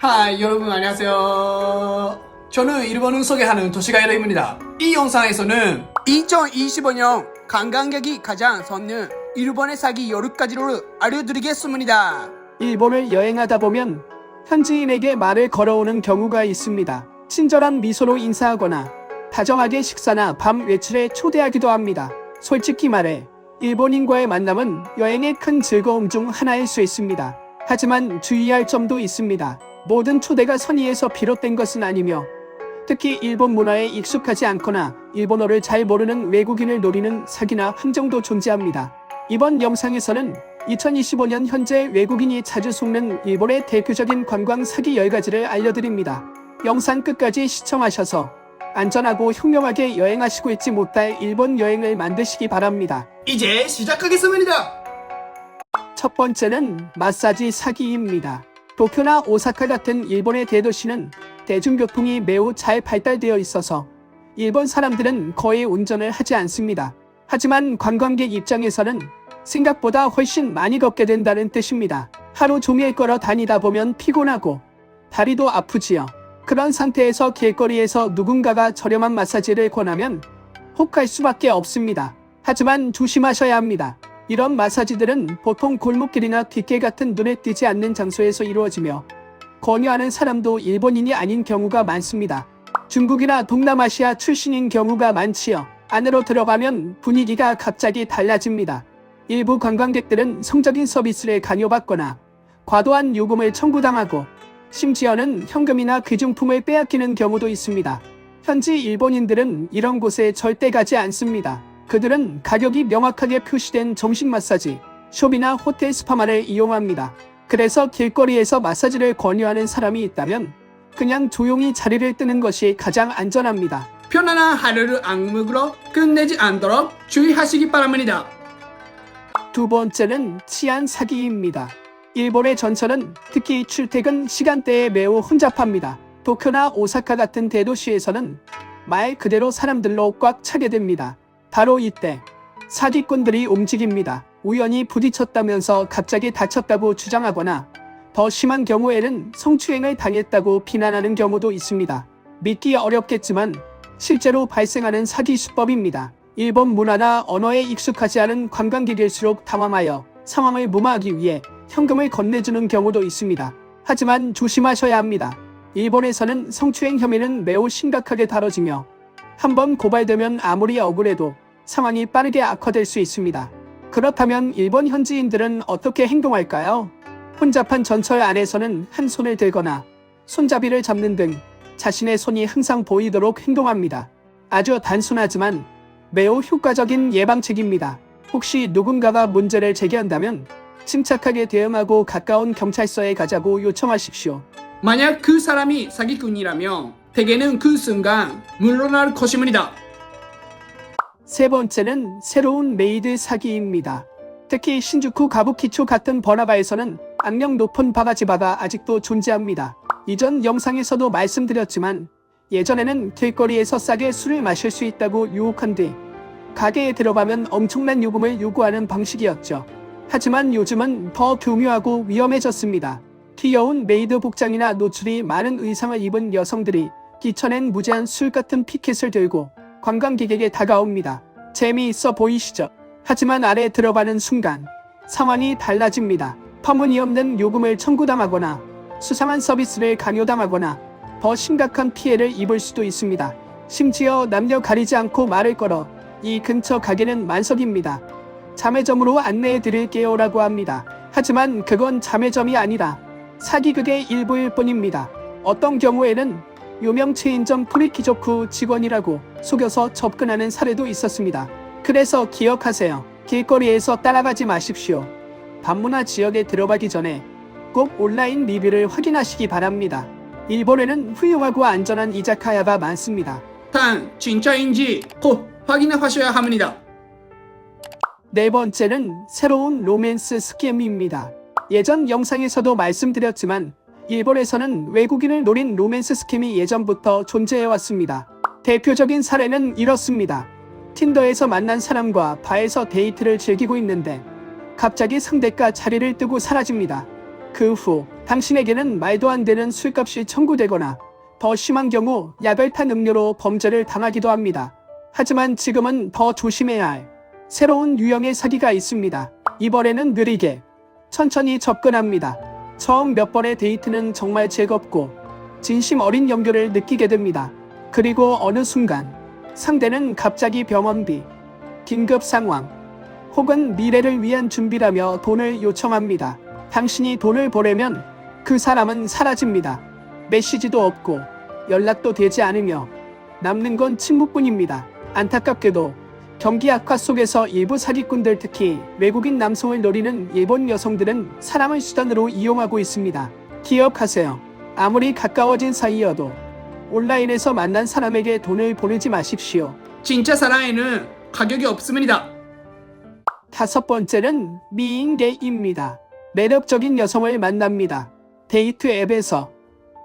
하이 여러분 안녕하세요. 저는 일본을 소개하는 도시가이러입니다. 이 영상에서는 2025년 관광객이 가장 섰는 일본의 사기 10가지를 알려드리겠습니다. 일본을 여행하다 보면 현지인에게 말을 걸어오는 경우가 있습니다. 친절한 미소로 인사하거나 다정하게 식사나 밤 외출에 초대하기도 합니다. 솔직히 말해 일본인과의 만남은 여행의 큰 즐거움 중 하나일 수 있습니다. 하지만 주의할 점도 있습니다. 모든 초대가 선의에서 비롯된 것은 아니며 특히 일본 문화에 익숙하지 않거나 일본어를 잘 모르는 외국인을 노리는 사기나 함정도 존재합니다. 이번 영상에서는 2025년 현재 외국인이 자주 속는 일본의 대표적인 관광 사기 10가지를 알려드립니다. 영상 끝까지 시청하셔서 안전하고 현명하게 여행하시고 있지 못할 일본 여행을 만드시기 바랍니다. 이제 시작하겠습니다. 첫 번째는 마사지 사기입니다. 도쿄나 오사카 같은 일본의 대도시는 대중교통이 매우 잘 발달되어 있어서 일본 사람들은 거의 운전을 하지 않습니다. 하지만 관광객 입장에서는 생각보다 훨씬 많이 걷게 된다는 뜻입니다. 하루 종일 걸어 다니다 보면 피곤하고 다리도 아프지요. 그런 상태에서 길거리에서 누군가가 저렴한 마사지를 권하면 혹할 수밖에 없습니다. 하지만 조심하셔야 합니다. 이런 마사지들은 보통 골목길이나 뒷길 같은 눈에 띄지 않는 장소에서 이루어지며 권유하는 사람도 일본인이 아닌 경우가 많습니다. 중국이나 동남아시아 출신인 경우가 많지요. 안으로 들어가면 분위기가 갑자기 달라집니다. 일부 관광객들은 성적인 서비스를 강요받거나 과도한 요금을 청구당하고 심지어는 현금이나 귀중품을 빼앗기는 경우도 있습니다. 현지 일본인들은 이런 곳에 절대 가지 않습니다. 그들은 가격이 명확하게 표시된 정식 마사지, 숍이나 호텔 스파만을 이용합니다. 그래서 길거리에서 마사지를 권유하는 사람이 있다면 그냥 조용히 자리를 뜨는 것이 가장 안전합니다. 편안한 하루를 악물고 끝내지 않도록 주의하시기 바랍니다. 두 번째는 치안 사기입니다. 일본의 전철은 특히 출퇴근 시간대에 매우 혼잡합니다. 도쿄나 오사카 같은 대도시에서는 말 그대로 사람들로 꽉 차게 됩니다. 바로 이때 사기꾼들이 움직입니다. 우연히 부딪혔다면서 갑자기 다쳤다고 주장하거나 더 심한 경우에는 성추행을 당했다고 비난하는 경우도 있습니다. 믿기 어렵겠지만 실제로 발생하는 사기 수법입니다. 일본 문화나 언어에 익숙하지 않은 관광객일수록 당황하여 상황을 무마하기 위해 현금을 건네주는 경우도 있습니다. 하지만 조심하셔야 합니다. 일본에서는 성추행 혐의는 매우 심각하게 다뤄지며 한번 고발되면 아무리 억울해도 상황이 빠르게 악화될 수 있습니다. 그렇다면 일본 현지인들은 어떻게 행동할까요? 혼잡한 전철 안에서는 한 손을 들거나 손잡이를 잡는 등 자신의 손이 항상 보이도록 행동합니다. 아주 단순하지만 매우 효과적인 예방책입니다. 혹시 누군가가 문제를 제기한다면 침착하게 대응하고 가까운 경찰서에 가자고 요청하십시오. 만약 그 사람이 사기꾼이라면 대개는 그 순간 물러날 것입니다. 세 번째는 새로운 메이드 사기입니다. 특히 신주쿠 가부키초 같은 번화가에서는 악명 높은 바가지바가 아직도 존재합니다. 이전 영상에서도 말씀드렸지만 예전에는 길거리에서 싸게 술을 마실 수 있다고 유혹한 뒤 가게에 들어가면 엄청난 요금을 요구하는 방식이었죠. 하지만 요즘은 더 교묘하고 위험해졌습니다. 귀여운 메이드 복장이나 노출이 많은 의상을 입은 여성들이 끼쳐낸 무제한 술 같은 피켓을 들고 관광객에게 다가옵니다. 재미있어 보이시죠? 하지만 아래 들어가는 순간 상황이 달라집니다. 터무니없는 요금을 청구당하거나 수상한 서비스를 강요당하거나 더 심각한 피해를 입을 수도 있습니다. 심지어 남녀 가리지 않고 말을 걸어 이 근처 가게는 만석입니다. 자매점으로 안내해 드릴게요 라고 합니다. 하지만 그건 자매점이 아니라 사기극의 일부일 뿐입니다. 어떤 경우에는 유명 체인 점 프리키조쿠 직원이라고 속여서 접근하는 사례도 있었습니다. 그래서 기억하세요. 길거리에서 따라가지 마십시오. 반문화 지역에 들어가기 전에 꼭 온라인 리뷰를 확인하시기 바랍니다. 일본에는 훌륭하고 안전한 이자카야가 많습니다. 단 진짜인지 꼭 확인하셔야 합니다. 네 번째는 새로운 로맨스 스캠입니다. 예전 영상에서도 말씀드렸지만 일본에서는 외국인을 노린 로맨스 스캠이 예전부터 존재해왔습니다. 대표적인 사례는 이렇습니다. 틴더에서 만난 사람과 바에서 데이트를 즐기고 있는데 갑자기 상대가 자리를 뜨고 사라집니다. 그 후 당신에게는 말도 안 되는 술값이 청구되거나 더 심한 경우 야별탄 음료로 범죄를 당하기도 합니다. 하지만 지금은 더 조심해야 할 새로운 유형의 사기가 있습니다. 이번에는 느리게 천천히 접근합니다. 처음 몇 번의 데이트는 정말 즐겁고 진심 어린 연결을 느끼게 됩니다. 그리고 어느 순간 상대는 갑자기 병원비, 긴급 상황, 혹은 미래를 위한 준비라며 돈을 요청합니다. 당신이 돈을 보내면 그 사람은 사라집니다. 메시지도 없고 연락도 되지 않으며 남는 건 침묵뿐입니다. 안타깝게도 경기 악화 속에서 일부 사기꾼들 특히 외국인 남성을 노리는 일본 여성들은 사람을 수단으로 이용하고 있습니다. 기억하세요. 아무리 가까워진 사이여도 온라인에서 만난 사람에게 돈을 보내지 마십시오. 진짜 사랑에는 가격이 없습니다. 다섯 번째는 미인계입니다. 매력적인 여성을 만납니다. 데이트 앱에서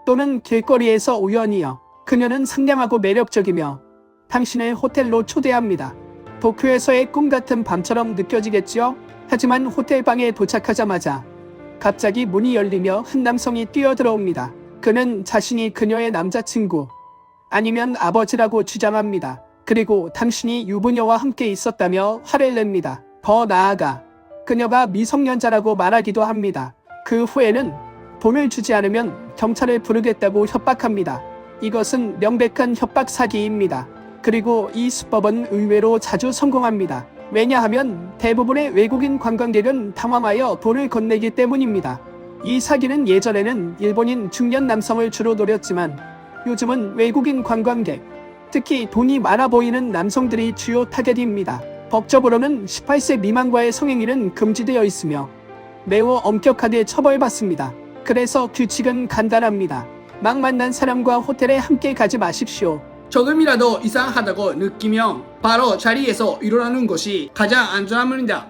또는 길거리에서 우연히요. 그녀는 상냥하고 매력적이며 당신을 호텔로 초대합니다. 도쿄에서의 꿈 같은 밤처럼 느껴지겠지요? 하지만 호텔 방에 도착하자마자 갑자기 문이 열리며 한 남성이 뛰어들어옵니다. 그는 자신이 그녀의 남자친구 아니면 아버지라고 주장합니다. 그리고 당신이 유부녀와 함께 있었다며 화를 냅니다. 더 나아가 그녀가 미성년자라고 말하기도 합니다. 그 후에는 돈을 주지 않으면 경찰을 부르겠다고 협박합니다. 이것은 명백한 협박 사기입니다. 그리고 이 수법은 의외로 자주 성공합니다. 왜냐하면 대부분의 외국인 관광객은 당황하여 돈을 건네기 때문입니다. 이 사기는 예전에는 일본인 중년 남성을 주로 노렸지만 요즘은 외국인 관광객, 특히 돈이 많아 보이는 남성들이 주요 타겟입니다. 법적으로는 18세 미만과의 성행위는 금지되어 있으며 매우 엄격하게 처벌받습니다. 그래서 규칙은 간단합니다. 막 만난 사람과 호텔에 함께 가지 마십시오. 조금이라도 이상하다고 느끼면 바로 자리에서 일어나는 것이 가장 안전합니다.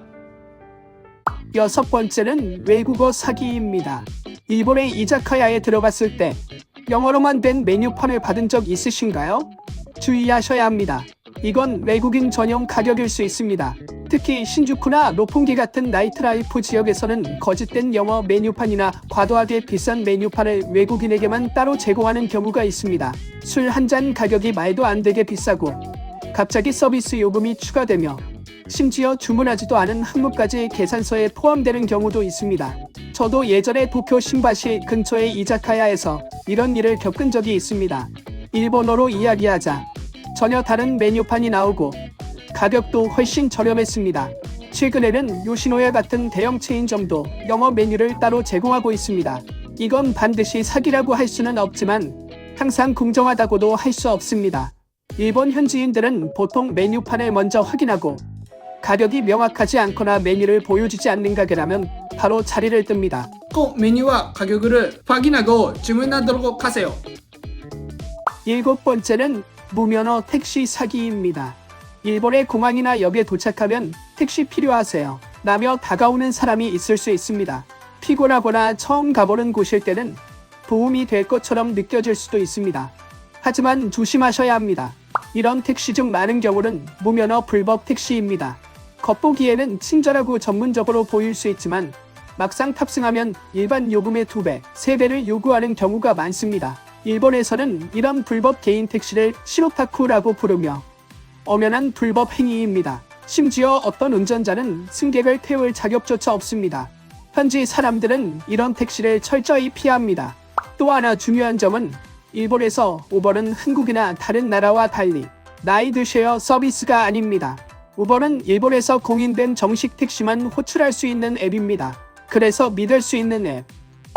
여섯 번째는 외국어 사기입니다. 일본의 이자카야에 들어갔을 때 영어로만 된 메뉴판을 받은 적 있으신가요? 주의하셔야 합니다. 이건 외국인 전용 가격일 수 있습니다. 특히 신주쿠나 로풍기 같은 나이트라이프 지역에서는 거짓된 영어 메뉴판이나 과도하게 비싼 메뉴판을 외국인에게만 따로 제공하는 경우가 있습니다. 술 한 잔 가격이 말도 안 되게 비싸고 갑자기 서비스 요금이 추가되며 심지어 주문하지도 않은 항목까지 계산서에 포함되는 경우도 있습니다. 저도 예전에 도쿄 신바시 근처의 이자카야에서 이런 일을 겪은 적이 있습니다. 일본어로 이야기하자 전혀 다른 메뉴판이 나오고 가격도 훨씬 저렴했습니다. 최근에는 요시노야 같은 대형 체인점도 영어 메뉴를 따로 제공하고 있습니다. 이건 반드시 사기라고 할 수는 없지만 항상 공정하다고도 할 수 없습니다. 일본 현지인들은 보통 메뉴판을 먼저 확인하고 가격이 명확하지 않거나 메뉴를 보여주지 않는 가게라면 바로 자리를 뜹니다. 꼭 메뉴와 가격을 확인하고 주문하도록 하세요. 일곱 번째는 무면허 택시 사기입니다. 일본의 공항이나 역에 도착하면 택시 필요하세요. 라며 다가오는 사람이 있을 수 있습니다. 피곤하거나 처음 가보는 곳일 때는 도움이 될 것처럼 느껴질 수도 있습니다. 하지만 조심하셔야 합니다. 이런 택시 중 많은 경우는 무면허 불법 택시입니다. 겉보기에는 친절하고 전문적으로 보일 수 있지만 막상 탑승하면 일반 요금의 2배, 3배를 요구하는 경우가 많습니다. 일본에서는 이런 불법 개인 택시를 시로타쿠라고 부르며 엄연한 불법 행위입니다. 심지어 어떤 운전자는 승객을 태울 자격조차 없습니다. 현지 사람들은 이런 택시를 철저히 피합니다. 또 하나 중요한 점은 일본에서 우버는 한국이나 다른 나라와 달리 라이드쉐어 서비스가 아닙니다. 우버는 일본에서 공인된 정식 택시만 호출할 수 있는 앱입니다. 그래서 믿을 수 있는 앱.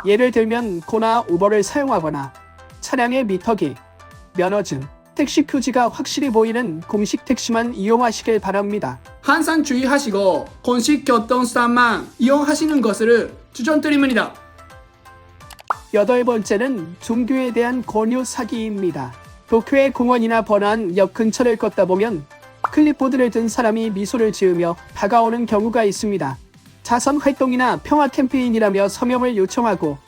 예를 들면 고나 우버를 사용하거나 차량의 미터기, 면허증, 택시 표지가 확실히 보이는 공식 택시만 이용하시길 바랍니다. 항상 주의하시고 공식 교통수단만 이용하시는 것을 추천드립니다. 여덟 번째는 종교에 대한 권유 사기입니다. 도쿄의 공원이나 번화한 역 근처를 걷다 보면 클립보드를 든 사람이 미소를 지으며 다가오는 경우가 있습니다. 자선 활동이나 평화 캠페인이라며 서명을 요청하고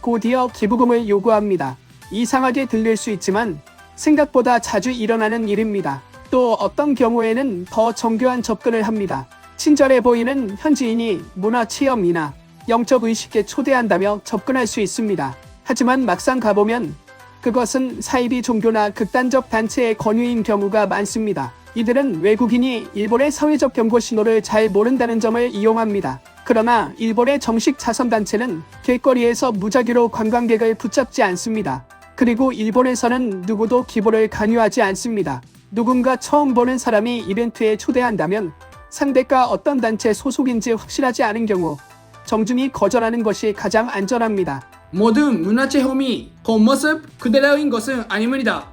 곧이어 기부금을 요구합니다. 이상하게 들릴 수 있지만 생각보다 자주 일어나는 일입니다. 또 어떤 경우에는 더 정교한 접근을 합니다. 친절해 보이는 현지인이 문화 체험이나 영적 의식에 초대한다며 접근할 수 있습니다. 하지만 막상 가보면 그것은 사이비 종교나 극단적 단체의 권유인 경우가 많습니다. 이들은 외국인이 일본의 사회적 경고 신호를 잘 모른다는 점을 이용합니다. 그러나 일본의 정식 자선 단체는 길거리에서 무작위로 관광객을 붙잡지 않습니다. 그리고 일본에서는 누구도 기부를 강요하지 않습니다. 누군가 처음 보는 사람이 이벤트에 초대한다면 상대가 어떤 단체 소속인지 확실하지 않은 경우 정중히 거절하는 것이 가장 안전합니다. 모든 문화 체험이 겉모습 그대로인 것은 아닙니다.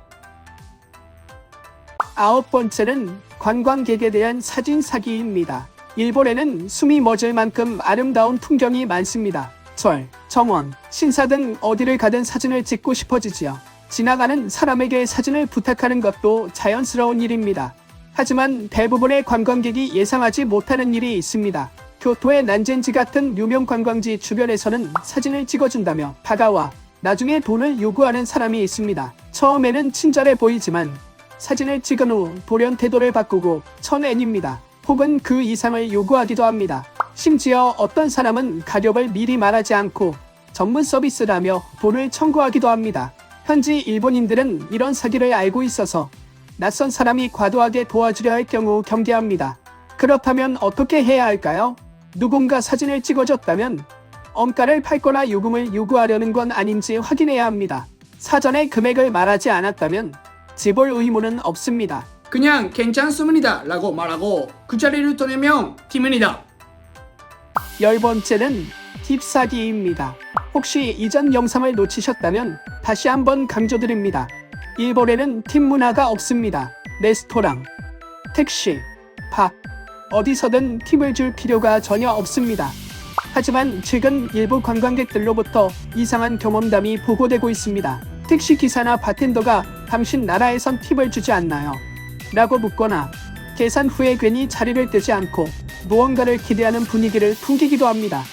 아홉 번째는 관광객에 대한 사진 사기입니다. 일본에는 숨이 멎을 만큼 아름다운 풍경이 많습니다. 절, 정원, 신사 등 어디를 가든 사진을 찍고 싶어지지요. 지나가는 사람에게 사진을 부탁하는 것도 자연스러운 일입니다. 하지만 대부분의 관광객이 예상하지 못하는 일이 있습니다. 교토의 난젠지 같은 유명 관광지 주변에서는 사진을 찍어준다며 다가와 나중에 돈을 요구하는 사람이 있습니다. 처음에는 친절해 보이지만 사진을 찍은 후 돌연 태도를 바꾸고 천엔입니다. 혹은 그 이상을 요구하기도 합니다. 심지어 어떤 사람은 가격을 미리 말하지 않고 전문 서비스라며 돈을 청구하기도 합니다. 현지 일본인들은 이런 사기를 알고 있어서 낯선 사람이 과도하게 도와주려 할 경우 경계합니다. 그렇다면 어떻게 해야 할까요? 누군가 사진을 찍어줬다면 엄가를 팔거나 요금을 요구하려는 건 아닌지 확인해야 합니다. 사전에 금액을 말하지 않았다면 지불 의무는 없습니다. 그냥 괜찮습니다 라고 말하고 그 자리를 떠내면 팀입니다. 열 번째는 팁 사기입니다. 혹시 이전 영상을 놓치셨다면 다시 한번 강조드립니다. 일본에는 팁 문화가 없습니다. 레스토랑, 택시, 밥, 어디서든 팁을 줄 필요가 전혀 없습니다. 하지만 최근 일부 관광객들로부터 이상한 경험담이 보고되고 있습니다. 택시 기사나 바텐더가 당신 나라에선 팁을 주지 않나요? 라고 묻거나 계산 후에 괜히 자리를 뜨지 않고 무언가를 기대하는 분위기를 풍기기도 합니다.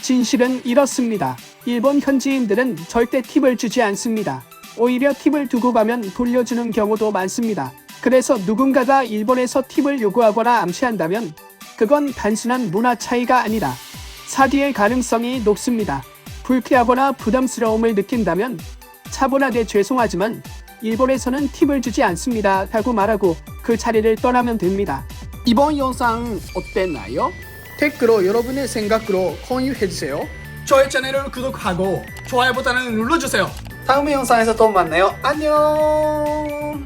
진실은 이렇습니다. 일본 현지인들은 절대 팁을 주지 않습니다. 오히려 팁을 두고 가면 돌려주는 경우도 많습니다. 그래서 누군가가 일본에서 팁을 요구하거나 암시한다면 그건 단순한 문화 차이가 아니라 사기의 가능성이 높습니다. 불쾌하거나 부담스러움을 느낀다면 차분하게 죄송하지만 일본에서는 팁을 주지 않습니다. 라고 말하고 그 자리를 떠나면 됩니다. 이번 영상 어땠나요? 댓글로 여러분의 생각으로 공유해주세요. 저의 채널을 구독하고 좋아요 버튼을 눌러주세요. 다음 영상에서 또 만나요. 안녕!